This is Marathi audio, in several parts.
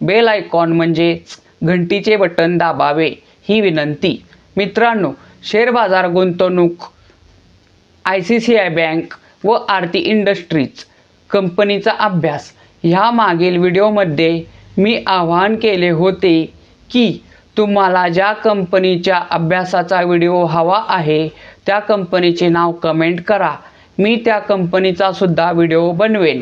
बेल आयकॉन म्हणजेच घंटीचे बटन दाबावे ही विनंती. मित्रांनो शेअर बाजार गुंतवणूक I C C I bank व आरती इंडस्ट्रीज कंपनीचा अभ्यास ह्या मागील व्हिडिओमध्ये मी आवाहन केले होते की तुम्हाला ज्या कंपनीच्या अभ्यासाचा व्हिडिओ हवा आहे त्या कंपनीचे नाव कमेंट करा. मी त्या कंपनीचा सुद्धा व्हिडिओ बनवेन.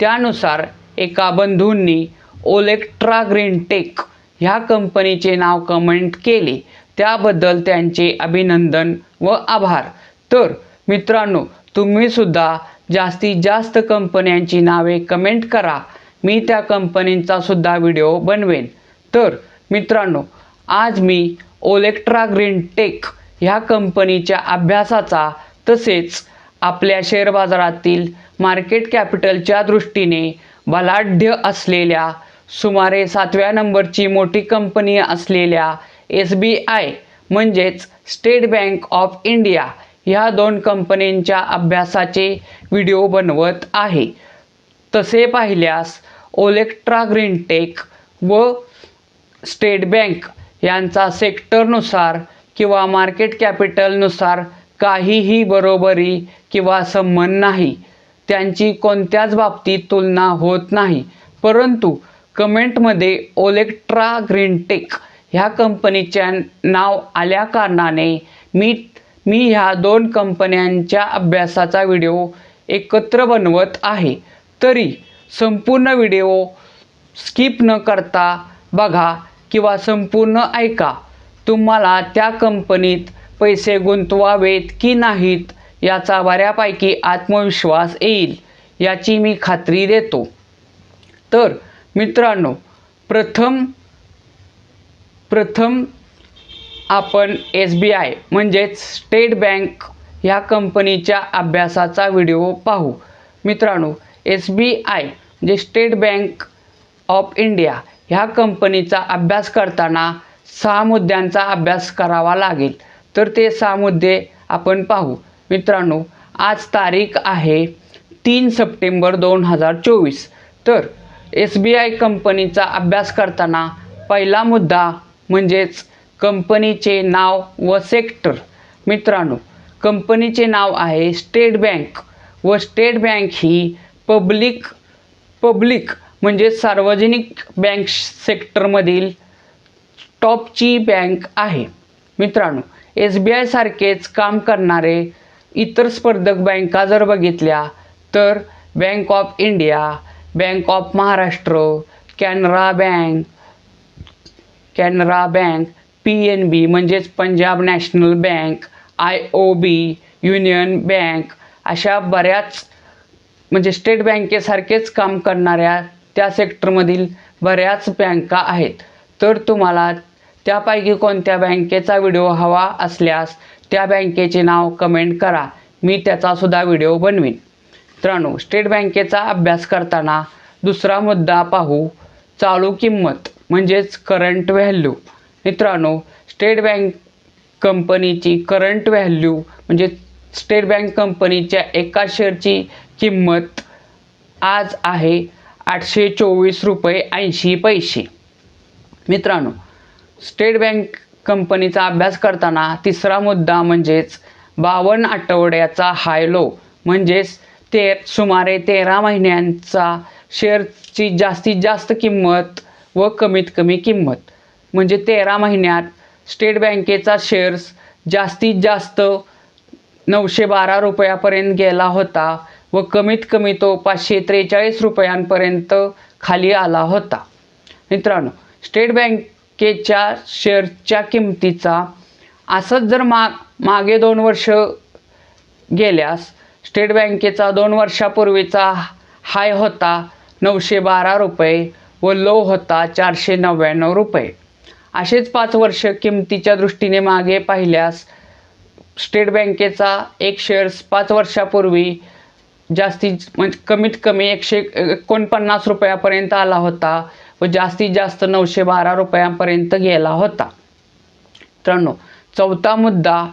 त्यानुसार एका बंधूंनी ओलेक्ट्रा ग्रीनटेक ह्या कंपनीचे नाव कमेंट केले. त्याबद्दल त्यांचे अभिनंदन व आभार. तर मित्रांनो तुम्हीसुद्धा जास्तीत जास्त कंपन्यांची नावे कमेंट करा. मी त्या कंपनींचा सुद्धा व्हिडिओ बनवेन. तर मित्रांनो आज मी ओलेक्ट्रा ग्रीन टेक ह्या कंपनीच्या अभ्यासाचा तसेच आपल्या शेअर बाजारातील मार्केट कॅपिटलच्या दृष्टीने बलाढ्य असलेल्या सुमारे सातव्या नंबरची मोठी कंपनी असलेल्या एस बी आय म्हणजेच स्टेट बँक ऑफ इंडिया ह्या दोन कंपन्यांच्या अभ्यासाचे व्हिडिओ बनवत आहे. तसे पाहिल्यास ओलेक्ट्रा ग्रीनटेक व स्टेट बँक यांचा सेक्टरनुसार किंवा मार्केट कॅपिटलनुसार काहीही बरोबरी किंवा संबंध नाही. त्यांची कोणत्याच बाबतीत तुलना होत नाही. परंतु कमेंटमध्ये ओलेक्ट्रा ग्रीनटेक ह्या कंपनीच्या नाव आल्या कारणाने मी मी ह्या दोन कंपन्यांच्या अभ्यासाचा व्हिडिओ एकत्र बनवत आहे. तरी संपूर्ण व्हिडिओ स्किप न करता बघा किंवा संपूर्ण ऐका. तुम्हाला त्या कंपनीत पैसे गुंतवावेत की नाहीत याचा बऱ्यापैकी आत्मविश्वास येईल याची मी खात्री देतो. तर मित्रांनो प्रथम प्रथम आपण एस बी आय म्हणजेच स्टेट बँक ह्या कंपनीच्या अभ्यासाचा व्हिडिओ पाहू. मित्रांनो एस बी आय म्हणजे स्टेट बँक ऑफ इंडिया ह्या कंपनीचा अभ्यास करताना सहा मुद्द्यांचा अभ्यास करावा लागेल. तर ते सहा मुद्दे आपण पाहू. मित्रांनो आज तारीख आहे तीन सप्टेंबर दोन हजार चोवीस. तर एस बी आय कंपनीचा अभ्यास करताना पहिला मुद्दा म्हणजेच कंपनीचे नाव व सेक्टर. मित्रांनो कंपनीचे नाव आहे स्टेट बँक व स्टेट बँक ही पब्लिक पब्लिक म्हणजे सार्वजनिक बँक सेक्टरमधील टॉपची बँक आहे. मित्रांनो एस बी आयसारखेच काम करणारे इतर स्पर्धक बँका जर बघितल्या तर Bank of India Bank of Maharashtra Canara Bank Canara Bank P N B म्हणजेच Punjab National Bank I O B Union Bank अशा बऱ्याच म्हणजे स्टेट बँकेसारखेच काम करणाऱ्या त्या सेक्टरमधील बऱ्याच बँका आहेत. तर तुम्हाला त्यापैकी कोणत्या बँकेचा व्हिडिओ हवा असल्यास त्या बँकेचे नाव कमेंट करा. मी त्याचासुद्धा व्हिडिओ बनवीन. मित्रांनो स्टेट बँकेचा अभ्यास करताना दुसरा मुद्दा पाहू. चालू किंमत म्हणजेच करंट व्हॅल्यू मित्रांनो स्टेट बँक कंपनीची करंट व्हॅल्यू म्हणजे स्टेट बँक कंपनीच्या एका शेअरची किंमत आज आहे आठशे चोवीस रुपये ऐंशी पैसे. मित्रांनो स्टेट बँक कंपनीचा अभ्यास करताना तिसरा मुद्दा म्हणजेच बावन्न आठवड्याचा हाय लो म्हणजेच ते सुमारे तेरा महिन्यांचा शेअरची जास्तीत जास्त किंमत व कमीत कमी किंमत. म्हणजे तेरा महिन्यात स्टेट बँकेचा शेअर्स जास्तीत जास्त नऊशे बारा रुपयापर्यंत गेला होता व कमीत कमी तो पाचशे त्रेचाळीस रुपयांपर्यंत खाली आला होता. मित्रांनो स्टेट बँकेच्या शेअरच्या किमतीचा असंच जर मा मागे दोन वर्ष गेल्यास स्टेट बँकेचा दोन वर्षापूर्वीचा हाय होता नऊशे बारा रुपये व लो होता चारशे नव्याण्णव रुपये. असेच पाच वर्ष किमतीच्या दृष्टीने मागे पाहिल्यास स्टेट बँकेचा एक शेअर्स पाच वर्षापूर्वी जास्तीत म्हणजे कमीत कमी एकशे एकोणपन्नास रुपयापर्यंत आला होता व जास्तीत जास्त नऊशे बारा रुपयांपर्यंत गेला होता. मित्रांनो चौथा मुद्दा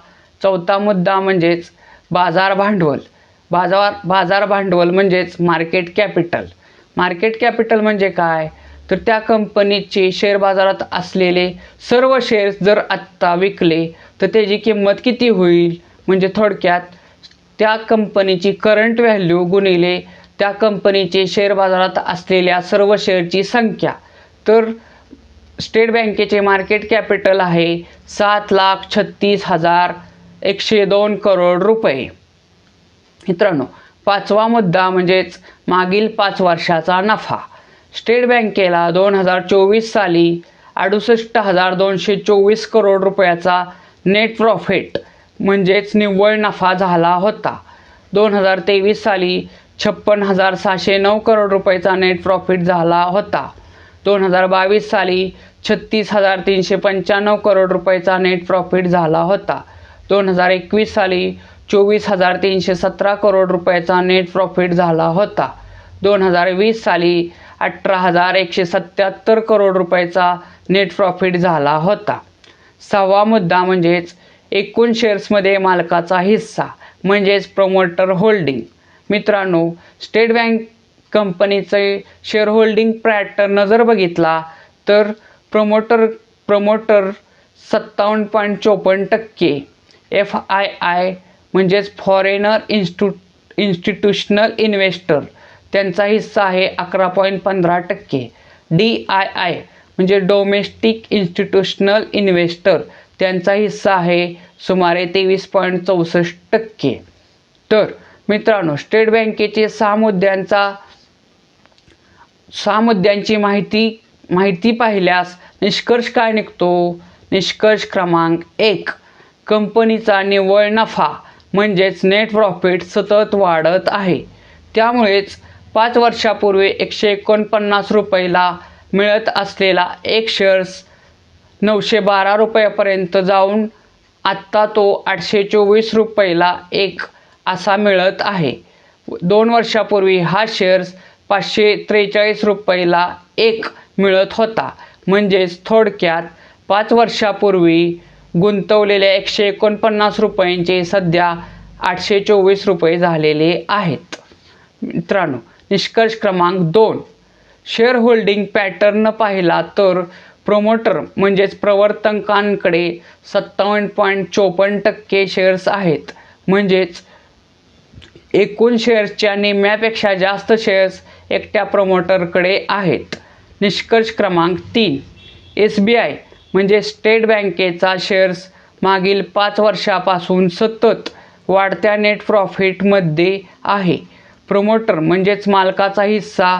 चौथा मुद्दा म्हणजेच बाजार भांडवल. बाजार बाजार भांडवल म्हणजेच मार्केट कॅपिटल मार्केट कॅपिटल म्हणजे काय? तर त्या कंपनीचे शेअर बाजारात असलेले सर्व शेअर्स जर आत्ता विकले तर त्याची किंमत किती होईल? म्हणजे थोडक्यात त्या कंपनीची करंट व्हॅल्यू गुणिले त्या कंपनीचे शेअर बाजारात असलेल्या सर्व शेअरची संख्या. तर स्टेट बँकेचे मार्केट कॅपिटल आहे सात लाख छत्तीस हजार एकशे दोन करोड रुपये. मित्रांनो पाचवा मुद्दा म्हणजेच मागील पाच वर्षाचा नफा. स्टेट बँकेला दोन हजार चोवीस साली अडुसष्ट हजार दोनशे चोवीस करोड रुपयाचा नेट प्रॉफिट म्हणजेच निव्वळ नफा झाला होता. दोन हजार तेवीस साली छप्पन हजार सहाशे नऊ करोड रुपयाचा नेट प्रॉफिट झाला होता. दोन हजार बावीस साली छत्तीस हजार तीनशे पंच्याण्णव करोड रुपयाचा नेट प्रॉफिट झाला होता. दोन हजार एकवीस साली चोवीस हजार तीनशे सतरा करोड रुपयाचा नेट प्रॉफिट झाला होता. दोन हजार वीस साली अठरा हजार एकशे सत्याहत्तर करोड रुपयाचा नेट प्रॉफिट झाला होता. सहावा मुद्दा म्हणजेच एकूण शेअर्समध्ये मालकाचा हिस्सा म्हणजेच प्रमोटर होल्डिंग मित्रांनो स्टेट बँक कंपनीचे शेअर होल्डिंग पॅटर्न जर बघितला तर प्रमोटर प्रमोटर सत्तावन्न पॉईंट चोपन्न टक्के एफ आय आय म्हणजेच फॉरेनर इन्स्टू इन्स्टिट्यूशनल इन्व्हेस्टर त्यांचा हिस्सा आहे अकरा पॉईंट पंधरा टक्के. डी आय आय म्हणजे डोमेस्टिक इन्स्टिट्यूशनल इन्व्हेस्टर त्यांचा हिस्सा आहे सुमारे तेवीस पॉईंट चौसष्ट टक्के. तर मित्रांनो स्टेट बँकेचे सहा मुद्द्यांचा सहा मुद्द्यांची माहिती माहिती पाहिल्यास निष्कर्ष काय निघतो? निष्कर्ष क्रमांक एक कंपनीचा निव्वळ नफा. म्हणजेच नेट प्रॉफिट सतत वाढत आहे. त्यामुळेच पाच वर्षापूर्वी एकशे एकोणपन्नास रुपयाला मिळत असलेला एक शेअर्स नऊशे बारा रुपयापर्यंत जाऊन आत्ता तो आठशे चोवीस रुपयाला एक असा मिळत आहे. दोन वर्षापूर्वी हा शेअर्स पाचशे त्रेचाळीस रुपयाला एक मिळत होता. म्हणजेच थोडक्यात पाच वर्षापूर्वी गुंतवलेल्या एकशे एकोणपन्नास रुपयांचे सध्या आठशे चोवीस रुपये झालेले आहेत. मित्रांनो निष्कर्ष क्रमांक दोन. शेअर होल्डिंग पॅटर्न पाहिला तर प्रोमोटर म्हणजेच प्रवर्तकांकडे सत्तावन्न पॉईंट चोपन्न टक्के शेअर्स आहेत. म्हणजेच एकूण शेअर्सच्या निम्म्यापेक्षा जास्त शेअर्स एकट्या प्रमोटरकडे आहेत. निष्कर्ष क्रमांक तीन. एस बी आय म्हणजे स्टेट बँकेचा शेअर्स मागील पाच वर्षापासून सतत वाढत्या नेट प्रॉफिटमध्ये आहे. प्रमोटर म्हणजेच मालकाचा हिस्सा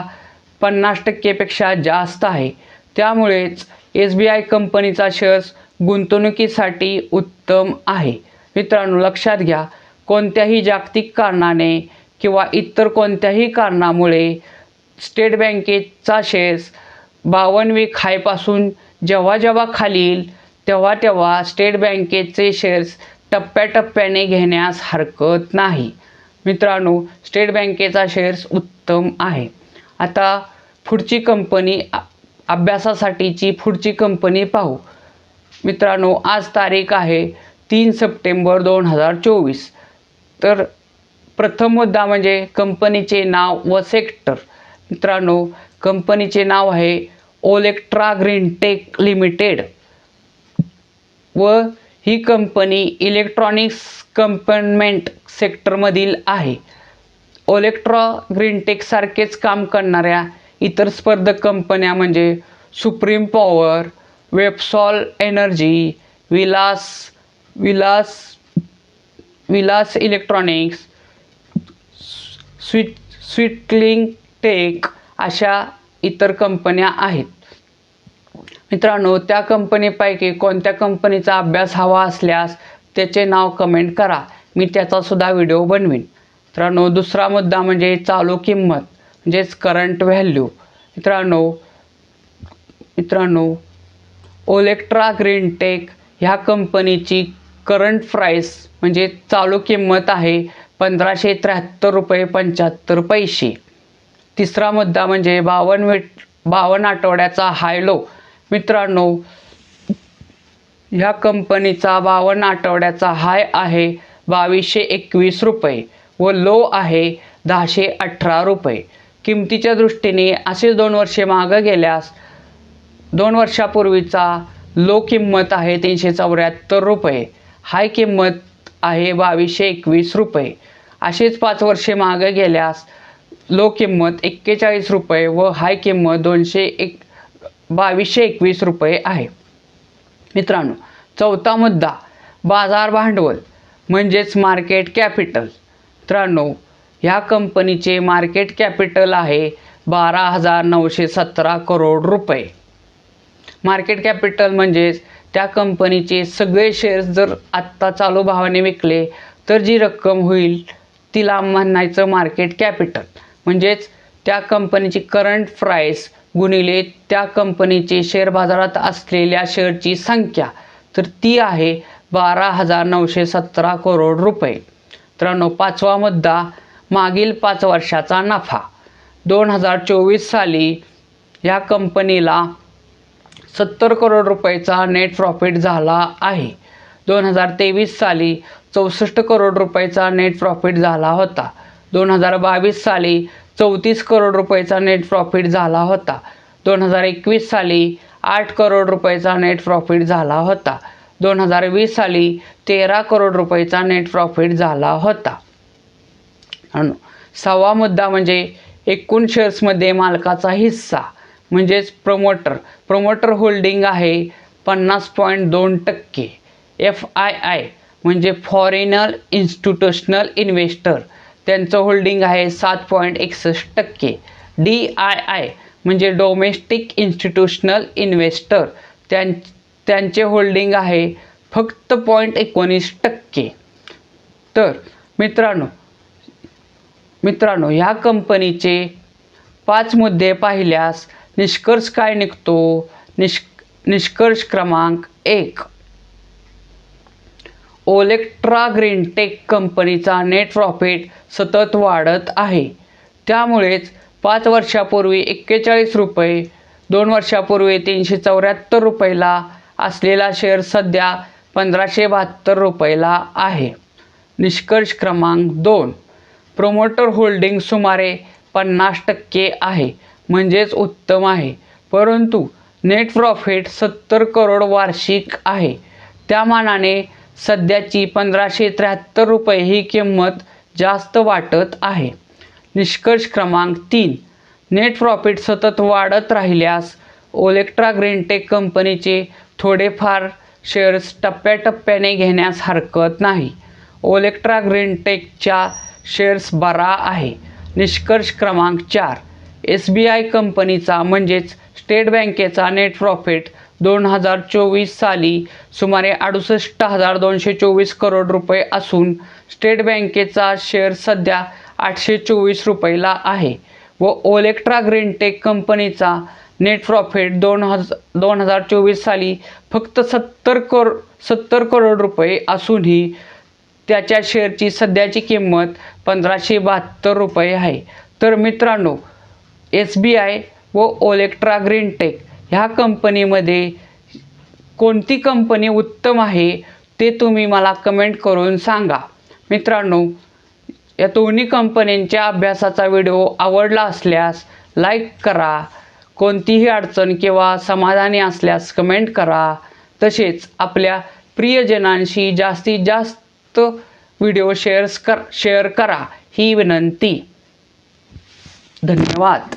पन्नास टक्केपेक्षा जास्त आहे. त्यामुळेच एस बी आय कंपनीचा शेअर्स गुंतवणुकीसाठी उत्तम आहे. मित्रांनो लक्षात घ्या कोणत्याही जागतिक कारणाने किंवा इतर कोणत्याही कारणामुळे स्टेट बँकेचा शेअर्स बावन्न वीक हायपासून जेव्हा जेव्हा खाली येईल तेव्हा तेव्हा स्टेट बँकेचे शेअर्स टप्प्याटप्प्याने घेण्यास हरकत नाही. मित्रांनो स्टेट बँकेचा शेअर्स उत्तम आहे. आता पुढची कंपनी अभ्यासासाठीची पुढची कंपनी पाहू. मित्रांनो आज तारीख आहे तीन सप्टेंबर दोन हजार चोवीस. तर प्रथम मुद्दा म्हणजे कंपनीचे नाव व सेक्टर मित्रांनो कंपनीचे नाव आहे ओलेक्ट्रा ग्रीनटेक लिमिटेड व ही कंपनी इलेक्ट्रॉनिक्स कंपनमेंट सेक्टरमधील आहे. ओलेक्ट्रॉ ग्रीनटेकसारखेच काम करणाऱ्या इतर स्पर्धक कंपन्या म्हणजे Supreme Power Websol energy Vilas Vilas Vilas electronics sweet स्विटलिंग टेक अशा इतर कंपन्या आहेत. मित्रांनो त्या कंपनीपैकी कोणत्या कंपनीचा अभ्यास हवा असल्यास त्याचे नाव कमेंट करा. मी त्याचासुद्धा व्हिडिओ बनवीन. मित्रांनो दुसरा मुद्दा म्हणजे चालू किंमत म्हणजेच करंट व्हॅल्यू मित्रांनो मित्रांनो ओलेक्ट्रा ग्रीनटेक ह्या कंपनीची करंट प्राईस म्हणजे चालू किंमत आहे पंधराशे त्र्याहत्तर रुपये पंच्याहत्तर पैसे. तिसरा मुद्दा म्हणजे बावन्न मिट बावन्न आठवड्याचा हाय लो मित्रांनो ह्या कंपनीचा बावन्न आठवड्याचा हाय आहे बावीसशे एकवीस रुपये व लो आहे दहाशे अठरा रुपये. किमतीच्या दृष्टीने असे दोन वर्षे मागं गेल्यास दोन वर्षापूर्वीचा लो किंमत आहे तीनशे चौऱ्याहत्तर रुपये. हाय किंमत आहे बावीसशे एकवीस रुपये. असेच पाच वर्षे मागं गेल्यास लो किंमत एक्केचाळीस रुपये व हाय किंमत दोनशे एक बावीसशे एकवीस रुपये आहे. मित्रांनो चौथा मुद्दा बाजार भांडवल म्हणजेच मार्केट कॅपिटल मित्रांनो ह्या कंपनीचे मार्केट कॅपिटल आहे बारा हजार नऊशे सतरा करोड रुपये. मार्केट कॅपिटल म्हणजेच त्या कंपनीचे सगळे शेअर्स जर आत्ता चालू भावाने विकले तर जी रक्कम होईल तिला म्हणायचं मार्केट कॅपिटल म्हणजेच त्या कंपनीची करंट प्राईस गुणिले त्या कंपनीचे शेअर बाजारात असलेल्या शेअरची संख्या तर ती आहे बारा हजार नऊशे सतरा करोड रुपये. त्र्याण्णव पाचवा मुद्दा मागील पाच वर्षाचा नफा. दोन हजार चोवीस साली या कंपनीला सत्तर करोड रुपयाचा नेट प्रॉफिट झाला आहे. दोन हजार तेवीस साली चौसष्ट करोड रुपयाचा नेट प्रॉफिट झाला होता. दोन हजार बावीस साली चौतीस करोड रुपयाचा नेट प्रॉफिट झाला होता. दोन हजार एकवीस साली आठ करोड रुपयाचा नेट प्रॉफिट झाला होता. दोन हजार वीस साली तेरा करोड रुपयाचा नेट प्रॉफिट झाला होता. सहावा मुद्दा म्हणजे एकूण शेअर्समध्ये मालकाचा हिस्सा म्हणजेच प्रमोटर प्रमोटर होल्डिंग आहे पन्नास पॉईंट दोन टक्के. एफ आय आय म्हणजे फॉरेनर इन्स्टिट्यूशनल इन्व्हेस्टर त्यांचं होल्डिंग आहे सात पॉईंट एकसष्ट टक्के. डी आय आय म्हणजे डोमेस्टिक इन्स्टिट्यूशनल इन्व्हेस्टर त्यां त्यांचे होल्डिंग आहे फक्त पॉईंट एकोणीस टक्के. तर मित्रांनो मित्रांनो ह्या कंपनीचे पाच मुद्दे पाहिल्यास निष्कर्ष काय निघतो? निष्क निष्कर्ष क्रमांक एक. ओलेक्ट्रा ग्रीनटेक कंपनीचा नेट प्रॉफिट सतत वाढत आहे. त्यामुळेच पाच वर्षापूर्वी एक्केचाळीस रुपये दोन वर्षापूर्वी तीनशे चौऱ्याहत्तर रुपयाला असलेला शेअर सध्या पंधराशे बहात्तर रुपयाला आहे. निष्कर्ष क्रमांक दोन. प्रोमोटर होल्डिंग सुमारे पन्नास टक्के आहे म्हणजेच उत्तम आहे. परंतु नेट प्रॉफिट सत्तर करोड वार्षिक आहे. त्या मानाने सध्याची पंधराशे त्र्याहत्तर रुपये ही किंमत जास्त वाटत आहे. निष्कर्ष क्रमांक तीन. नेट प्रॉफिट सतत वाढत राहिल्यास ओलेक्ट्रा ग्रीनटेक कंपनीचे थोडेफार शेअर्स टप्प्याटप्प्याने घेण्यास हरकत नाही. ओलेक्ट्रा ग्रीनटेकच्या शेअर्स बरा आहे. निष्कर्ष क्रमांक चार. एस बी आय कंपनीचा म्हणजेच स्टेट बँकेचा नेट प्रॉफिट दोन हजार चोवीस साली सुमारे अडुसष्ट हजार दोनशे चोवीस करोड रुपये असून स्टेट बँकेचा शेअर सध्या आठशे चोवीस रुपयेला आहे व ओलेक्ट्रा ग्रीनटेक कंपनीचा नेट प्रॉफिट दोन हज दोन हजार चोवीस साली फक्त सत्तर करो सत्तर करोड रुपये असूनही त्याच्या शेअरची सध्याची किंमत पंधराशे बहात्तर रुपये आहे. तर मित्रांनो एस बी आय व ओलेक्ट्रा ग्रीनटेक ह्या कंपनीमध्ये कोणती कंपनी उत्तम आहे ते तुम्ही मला कमेंट करून सांगा. मित्रांनो या दोन्ही कंपन्यांच्या अभ्यासाचा व्हिडिओ आवडला असल्यास लाईक करा. कोणतीही अडचण किंवा समाधानी असल्यास कमेंट करा. तसेच आपल्या प्रियजनांशी जास्तीत जास्त व्हिडिओ शेअर्स कर शेअर करा. ही विनंती. धन्यवाद.